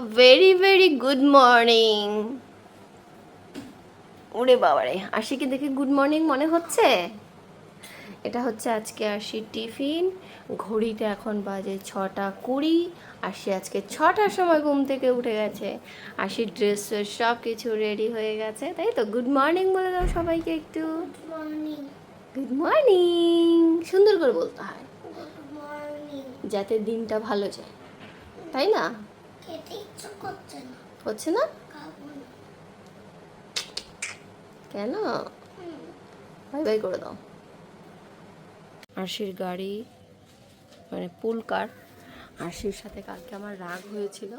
Very very good morning ওরে বাবারে আশিকে দেখে গুড মর্নিং মনে হচ্ছে? এটা হচ্ছে আজকে আশির টিফিন। ঘড়িতে এখন বাজে ছটা কুড়ি। আশি আজকে ছটার সময় ঘুম থেকে উঠে গেছে। আশির ড্রেস সব কিছু রেডি হয়ে গেছে। তাই তো? গুড মর্নিং বলে দাও সবাইকে একটু। গুড মর্নিং সুন্দর করে বলতে হয়। যাতে দিনটা ভালো যায়। তাই না? খেতে ইচ্ছে করছে না। হচ্ছে না? কেন? বাই বাই করে দাও। আশির গাড়ি মানে পুল কার। আশির সাথে কালকে আমার রাগ হয়েছিল।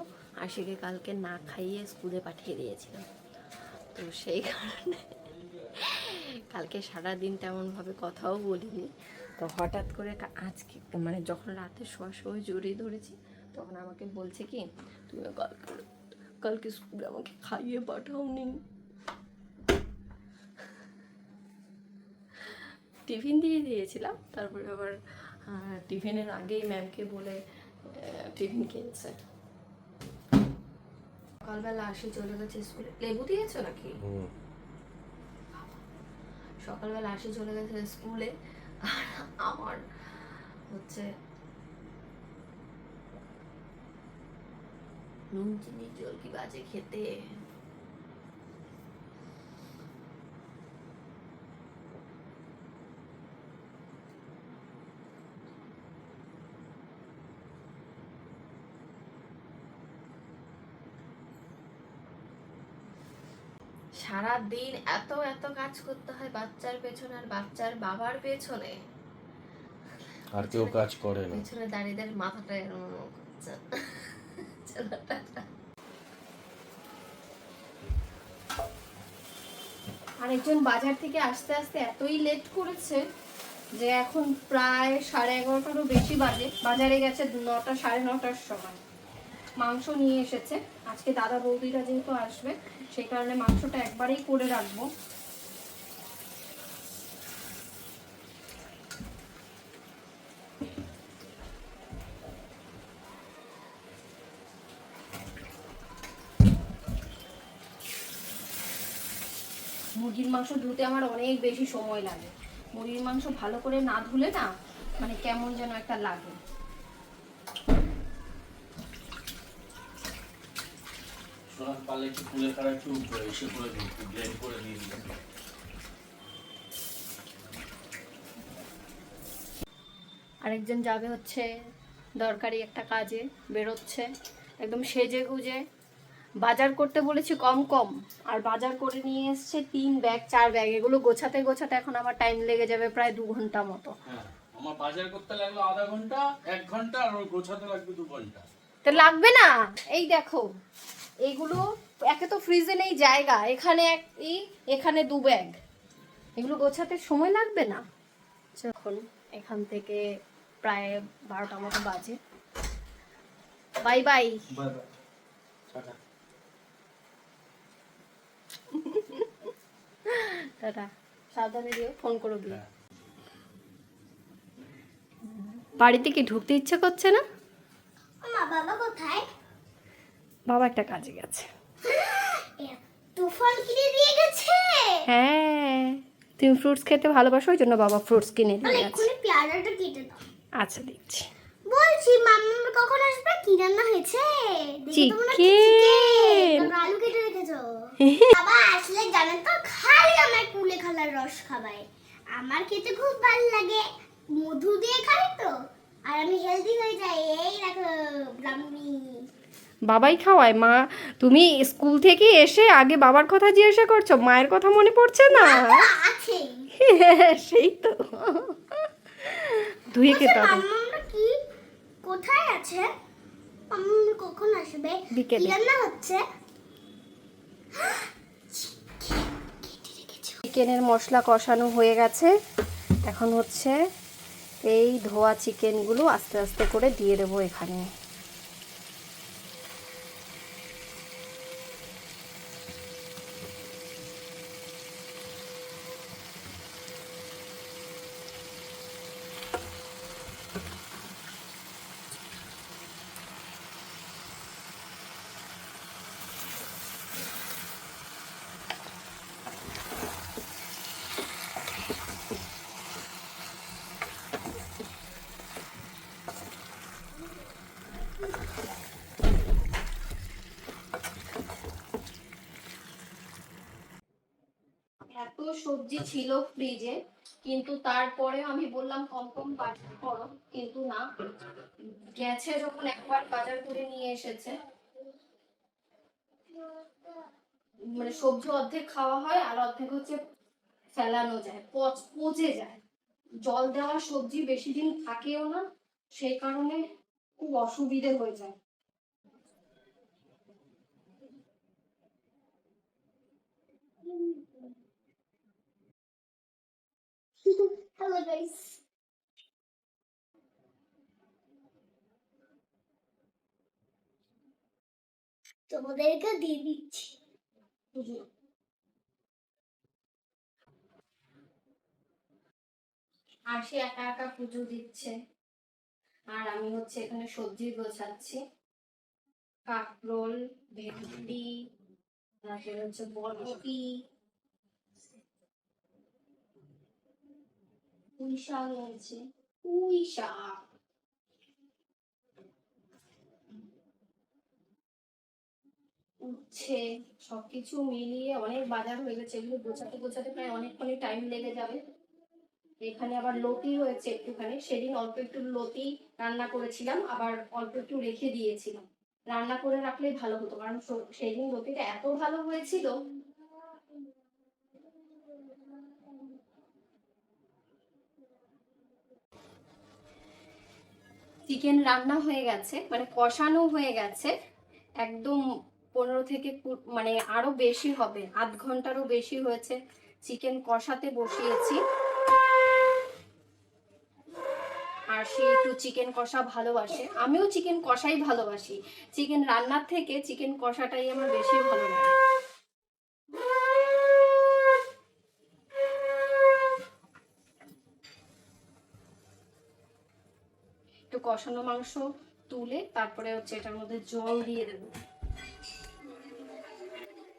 আশিকে কালকে না খাইয়ে স্কুলে পাঠিয়ে দিয়েছিলাম। তো সেই কারণে কালকে সারা দিন তেমনভাবে কথাও বলিনি। তো হঠাৎ করে আজকে মানে যখন রাতে শোয়ার সময় জড়িয়ে ধরেছি তখন আমাকে বলছে কি তুমি কালকে কালকে স্কুলে আমাকে খাইয়ে পাঠাওনি। টিফিন দিয়ে দিয়েছিলাম। তারপরে আবার টিফিনের আগেই ম্যামকে বলে টিফিন কিনছে। সকালবেলা আসে চলে গেছে স্কুলে। লেবু দিয়েছ নাকি? সকালবেলা আসে চলে গেছে স্কুলে। আর আমার হচ্ছে নুন জল কি বাজে খেতে? সারা দিন এত এত কাজ করতে হয় বাচ্চার পেছনে আর বাচ্চার বাবার পেছনে? আর কেউ কাজ করে না। পেছনে দাঁড়িয়ে দাঁড়িয়ে মাথাটা এরকম করছে। বাজার থেকে আসতে আসতে এতই লেট করেছে যে এখন প্রায় সাড়ে এগারোটারও বেশি বাজে। বাজারে গেছে নটা, সাড়ে নটার সময়। মাংস নিয়ে এসেছে। আজকে দাদা বৌদিরা যেহেতু আসবে, সেই কারণে মাংসটা একবারেই করে রাখব মুরগির মাংস ধুতে আমার অনেক বেশি সময় লাগে। মুরগির মাংস ভালো করে না ধুলে না মানে কেমন যেন একটা লাগে। পালে একটু তুলে খাড়া একটু এসে করে দিই ব্লেন্ড করে দিয়ে দিই আরেকজন যাবে হচ্ছে দরকারি একটা কাজে বেরোচ্ছে একদম সেজে গুজে। বাজার করতে বলেছি কম কম। আর বাজার করে নিয়ে এসছে তিন ব্যাগ চার ব্যাগ। এগুলো গোছাতে গোছাতে এখন আমার টাইম লেগে যাবে প্রায় দু ঘণ্টা মতো। হ্যাঁ আমার বাজার করতে লাগল আধা ঘণ্টা এক ঘণ্টা আর গোছাতে লাগবে দু ঘণ্টা। তো লাগবে না? এই দেখো এগুলো একে তো ফ্রিজে নেই জায়গা। এখানে এক এই এখানে দু ব্যাগ। এগুলো গোছাতে সময় লাগবে না? যখন এখান থেকে প্রায় বারোটা মতো বাজে। Bye bye. Bye bye tata. Tata সাবধানে দিও ফোন করো গিয়ে হ্যাঁ। বাড়িতে কি ঢুকতে ইচ্ছে করছে না? মা বাবা কোথায়? বাবা একটা কাজে গেছে। এত ফল কিনে দিয়ে গেছে? হ্যাঁ তুমি ফ্রুটস খেতে ভালোবাসো ওই জন্য বাবা ফ্রুটস কিনে দিয়ে গেছে। পেয়ারাটা কেটে দাও। আচ্ছা দিচ্ছি। বলছি মাম্মা কখন আসবে? কি রান্না হয়েছে? দেখে তো মনে হচ্ছে চিকেন। আলু কেটে রেখেছো। বাবা আসলে জানেন তো খালি আমার কুলে খালার রস খাবায়। আমার খেতে খুব ভালো লাগে। মধু দিয়ে খাই তো আর আমি হেলদি হয়ে যাই। এই দেখো ব্রাহ্মী বাবাই খাওয়ায় মা। তুমি স্কুল থেকে এসে আগে বাবার কথা জিজ্ঞাসা করছ মায়ের কথা মনে পড়ছে না? আছে। সেই তো। ধুয়ে খেতে হবে। কোথায় আছে? মাম্মা কখন আসবে? বিকেলে। রান্না হচ্ছে? চিকেনের মশলা কষানো হয়ে গেছে। এখন হচ্ছে এই ধোয়া চিকেনগুলো আস্তে আস্তে করে দিয়ে দেবো এখানে। সবজি ছিল ফ্রিজে কিন্তু তারপরে আমি বললাম, কম কম বাজার করো। কিন্তু না, গেছে যখন একবার বাজার করে নিয়ে এসেছে। মানে সবজি অর্ধেক খাওয়া হয় আর অর্ধেক হচ্ছে ফেলানো যায়, পচ, পচে যায়। জল দেওয়া সবজি বেশি দিন থাকেও না, সেই কারণে খুব অসুবিধে হয়ে যায়। হ্যালো গাইস তোমাদেরকে দিয়ে দিচ্ছি। আর সে একা একা পুজো দিচ্ছে। আর আমি হচ্ছে এখানে সবজি গোছাচ্ছি। কাঁকরোল, ভেন্ডি হচ্ছে বরবটি পুঁই রয়েছে। শাক উচ্ছে সবকিছু মিলিয়ে অনেক বাজার হয়ে গেছে। এগুলো গোছাতে গোছাতে প্রায় অনেকক্ষণই টাইম লেগে যাবে। এখানে আবার লতি হয়েছে একটুখানি। সেদিন অল্প একটু লতি রান্না করেছিলাম, আবার অল্প একটু রেখে দিয়েছিলাম। রান্না করে রাখলেই ভালো হতো, কারণ সেদিন লতিটা এত ভালো হয়েছিল চিকেন রান্না হয়ে গেছে মানে কষানো হয়ে গেছে। একদম পনেরো থেকে মানে আরও বেশি হবে, আধ ঘন্টারও বেশি হয়েছে চিকেন কষাতে বসিয়েছি। আর সে একটু চিকেন কষা ভালোবাসে। আমিও চিকেন কষাই ভালোবাসি। চিকেন রান্নার থেকে চিকেন কষাটাই আমার বেশি ভালো লাগে। একটু কষানো মাংস তুলে তারপরে হচ্ছে এটার মধ্যে জল দিয়ে দেবো।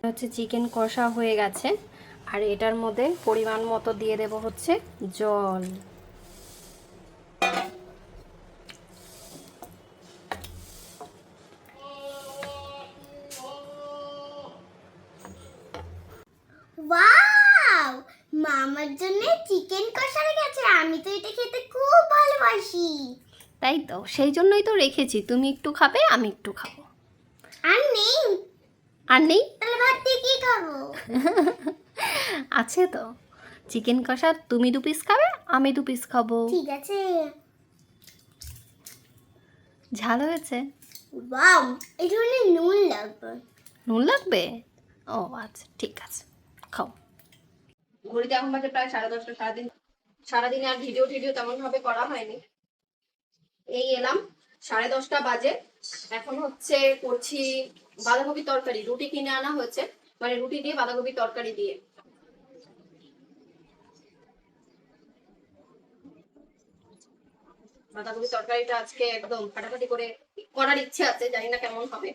হচ্ছে চিকেন কষা হয়ে গেছে। আর এটার মধ্যে পরিমাণ মতো দিয়ে দেব হচ্ছে জল। ওয়াও! মামার জন্য চিকেন কষা গেছে। আমি তো এটা খেতে খুব ভালোবাসি। তাই তো? সেই জন্যই তো রেখেছি। তুমি একটু খাবে আমি একটু খাব। আর নেই। আর নেই? তাহলে ভাত দিয়ে কি খাব? আছে তো। চিকেন কষা তুমি দু পিস খাবে আমি দু পিস খাব। ঠিক আছে। ঝাল হয়েছে? ওয়াও এটা অনেক নুন লাগবে। নুন লাগবে? ও আচ্ছা ঠিক আছে। খাও। ঘড়িতে এখন বাজে প্রায় সাড়ে দশটা সারাদিন সারাদিনে আর ভিডিও টিডিও তেমন ভাবে করা হয়নি। এই এলাম, সাড়ে দশটা বাজে। এখন হচ্ছে করছি বাঁধাকপি তরকারি, রুটি কিনে আনা হয়েছে। মানে রুটি দিয়ে বাঁধাকপি তরকারি দিয়ে। বাঁধাকপি তরকারিটা আজকে একদম ফাটাফাটি করে করার ইচ্ছে আছে, জানি না কেমন হবে।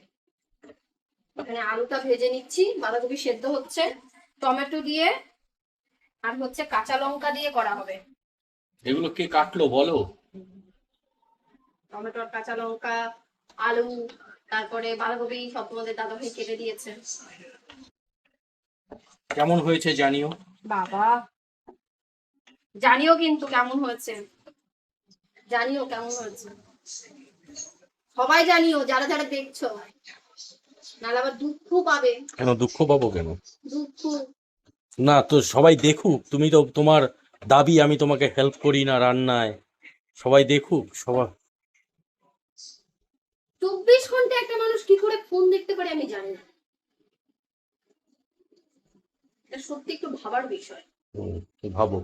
এখানে আলুটা ভেজে নিচ্ছি, বাঁধাকপি সেদ্ধ হচ্ছে। টমেটো দিয়ে আর হচ্ছে কাঁচা লঙ্কা দিয়ে করা হবে। এগুলো কে কাটলো বলো? টমেটো আর কাঁচা লঙ্কা আলু তারপরে বাঁধাকপি সব তোমাদের দাদা ভাই কেটে দিয়েছে। কেমন হয়েছে জানিও? বাবা জানিও কিন্তু কেমন হয়েছে। জানিও কেমন হয়েছে। সবাই জানিও যারা যারা দেখছ। নাহলে আবার দুঃখ পাবে। কেন দুঃখ পাবো কেন? দুঃখ। না তো সবাই দেখুক তুমি তো তোমার দাবি আমি তোমাকে হেল্প করি না রান্নায়। সবাই দেখুক সবাই চব্বিশ ঘণ্টা একটা মানুষ কি করে ফোন দেখতে পারে আমি জানি না। এটা সত্যি একটু ভাবার বিষয়। ভাবো?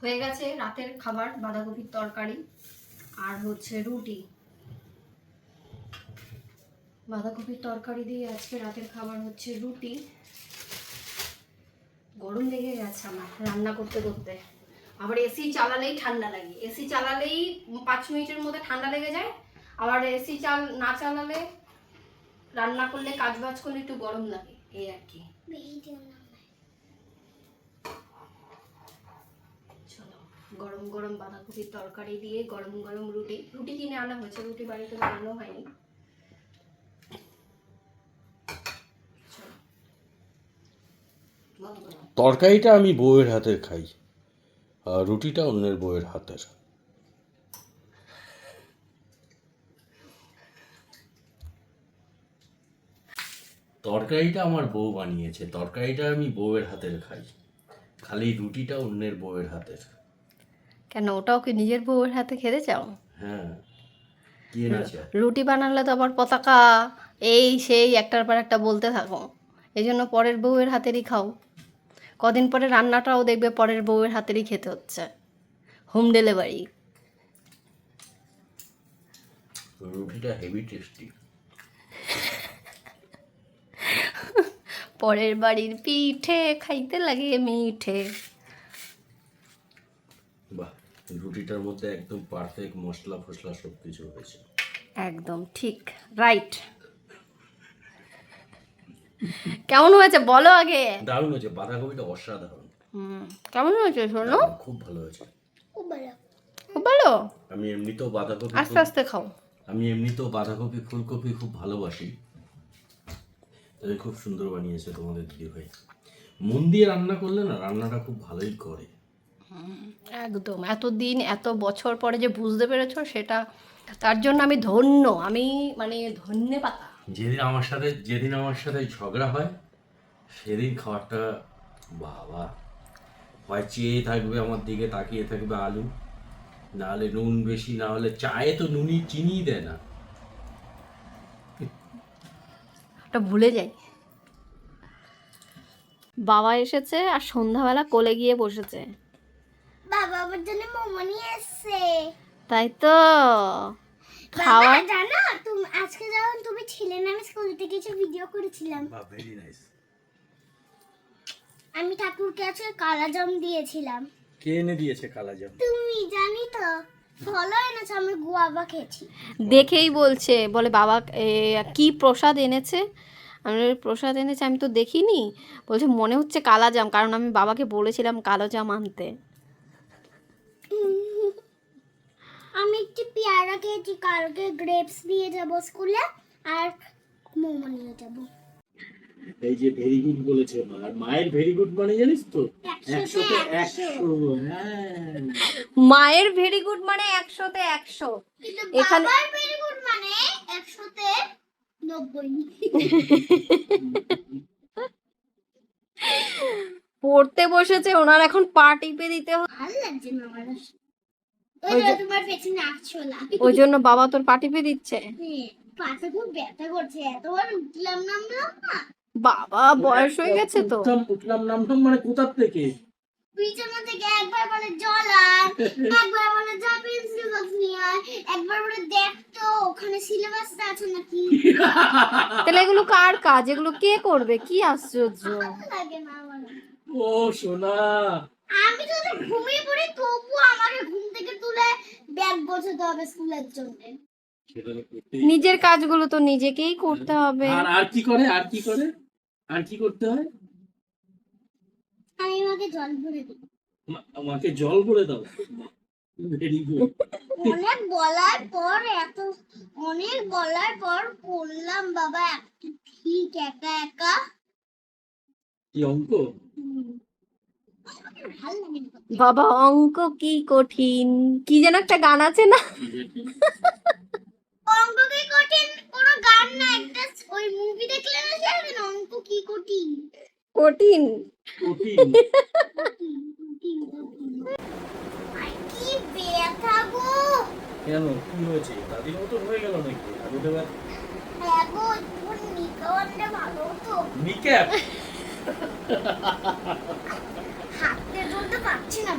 হয়ে গেছে রাতের খাবার বাঁধাকপির তরকারি আর হচ্ছে রুটি। বাঁধাকপির তরকারি দিয়ে আজকে রাতের খাবার হচ্ছে রুটি। গরম লেগে গেছে আমার রান্না করতে করতে। আবার এসি চালালেই ঠান্ডা লাগে। এসি চালালেই পাঁচ মিনিটের মধ্যে ঠান্ডা লেগে যায়। আবার এসি চাল না চালালে রান্না করলে কাজ বাজ করলে একটু গরম লাগে এই আর কি। চলো গরম গরম বাঁধাকপির তরকারি দিয়ে গরম গরম রুটি রুটি কিনে আনা হয়েছে রুটি বাড়িতে বানানো হয়নি। তরকারিটা আমি বউয়ের হাতের খাই আর রুটিটা অন্যের বউয়ের হাতের। তরকারিটা আমার বউ বানিয়েছে তরকারিটা আমি বউয়ের হাতের খাই। খালি রুটিটা অন্যের বউয়ের হাতের। কেন ওটাও কি নিজের বউয়ের হাতে খেতে চাও? হ্যাঁ কি রুটি বানালে তো আবার পতাকা এই সেই একটার পর একটা বলতে থাকো। এই জন্য পরের বউয়ের হাতেরই খাও। কদিন পরে রান্নাটাও দেখবে পরের বউয়ের হাতেরই খেতে হচ্ছে। Home delivery. রুটিটা হেভি টেস্টি। পরের বাড়ির পিঠে খাইতে লাগে মিঠে। বাহ রুটিটার মধ্যে একদম পারফেক্ট মশলা ফসলা সব কিছু হয়েছে একদম ঠিক রাইট কেমন হয়েছে বলো আগে। দারুণ হয়েছে বাঁধাকপিটা অসাধারণ। হুম কেমন হয়েছে শোনো? খুব ভালো হয়েছে। খুব ভালো। খুব ভালো? আমি এমনিতেও বাঁধাকপি আস্তে আস্তে খাও। আমি এমনিতেও বাঁধাকপি ফুলকপি খুব ভালোবাসি। তবে খুব সুন্দর বানিয়েছে তোমাদের দিদি ভাই। মন দিয়ে রান্না করলে না রান্নাটা খুব ভালোই করে। একদম। এত দিন এত বছর পরে যে বুঝতে পেরেছ সেটা তার জন্য আমি ধন্য। আমি মানে ধন্যে পাতা। যেদিন আমার সাথে যেদিন আমার সাথে ঝগড়া হয় সেদিন খাবারটা বাবা হয় চেয়ে থাকবে আমার দিকে তাকিয়ে থাকবে আলু। না হলে নুন বেশি না হলে চায়ে তো নুনি চিনি দেয় না। ওটা ভুলে যাই। বাবা এসেছে আর সন্ধ্যাবেলা কোলে গিয়ে বসেছে। বাবা আমার জন্য মোমো নিয়ে এসছে। তাই তো। বাবা খাওয়ার জানো তুমি আজকে যখন তুমি ছিলে না আমি স্কুল থেকে কিছু ভিডিও করেছিলাম। ভেরি নাইস আমি ঠাকুরকে আজকে কালা জাম দিয়েছিলাম। কে এনে দিয়েছে কালাজাম? তুমি জানি তো। ফলো এনেছো আমি গুয়াবা খেয়েছি। দেখেই বলছে বলে বাবা কি প্রসাদ এনেছে? আমি প্রসাদ এনেছে আমি তো দেখিনি। বলছে মনে হচ্ছে কালা জাম কারণ আমি বাবাকে বলেছিলাম কালো জাম আনতে। আমি একটি পেয়ারা খেয়েছি কালকে গ্রেপস দিয়ে যাব স্কুলে আর মোমো নিয়ে যাব। এই যে ভেরি গুড বলেছে মা। আর মায়ের ভেরি গুড মানে জানিস তো? একশোতে একশোতে একশো। হ্যাঁ। মায়ের ভেরি গুড মানে একশোতে একশো। এখানে- ভেরি গুড মানে একশোতে নব্বই। পড়তে বসেছে ওনার এখন পা টিপে দিতে হয় ভালো লাগছে না আমার। ওই জন্য বাবা তোর পা টিপে দিচ্ছে। হ্যাঁ, পাটা খুব ব্যথা করছে। এতবার উঠলাম নামলাম না বাবা বয়স হয়ে গেছে তো। উঠলাম উঠলাম মানে কোথার থেকে? বিছানা থেকে একবার বলে জল আন একবার বলে যা পেন্সিল বক্স নিয়ে আয় একবার বলে দেখ তো ওখানে সিলেবাসটা আছে নাকি? তাহলে এগুলো কার কাজ? এগুলো কে করবে? কি আশ্চর্য। লাগে না ও সোনা। আমি যদি ঘুমিয়ে পড়ি তবু আমাকে ঘুম থেকে তুলে ব্যাগ গোছাতে হবে স্কুলের জন্য। সেটা তো করতেই- নিজের কাজগুলো তো নিজেকেই করতে হবে। আর আর কি করে? আর কি করে? আর কি করতে হয়? আমি আমাকে জল ভরে দিই। আমাকে জল ভরে দাও। ভেরি গুড অনেক বলার পর এত অনেক বলার পর করলাম বাবা একটু ঠিক একা একা? কি অঙ্ক। বাবা অঙ্ক কি কঠিন? কি যেন একটা গান আছে না? অঙ্ক কি কঠিন? কোনো গান না একটা ওই মুভি দেখলে না জানেন অঙ্ক কি কঠিন কঠিন। কেন? কি হয়েছে? দাদির হয়ে গেল নাকি? নিক্যাপ হাতে ধরতে পারছি না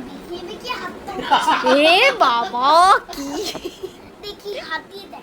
হাতটা এ বাবা কি? দেখি হাতিয়ে দেখ।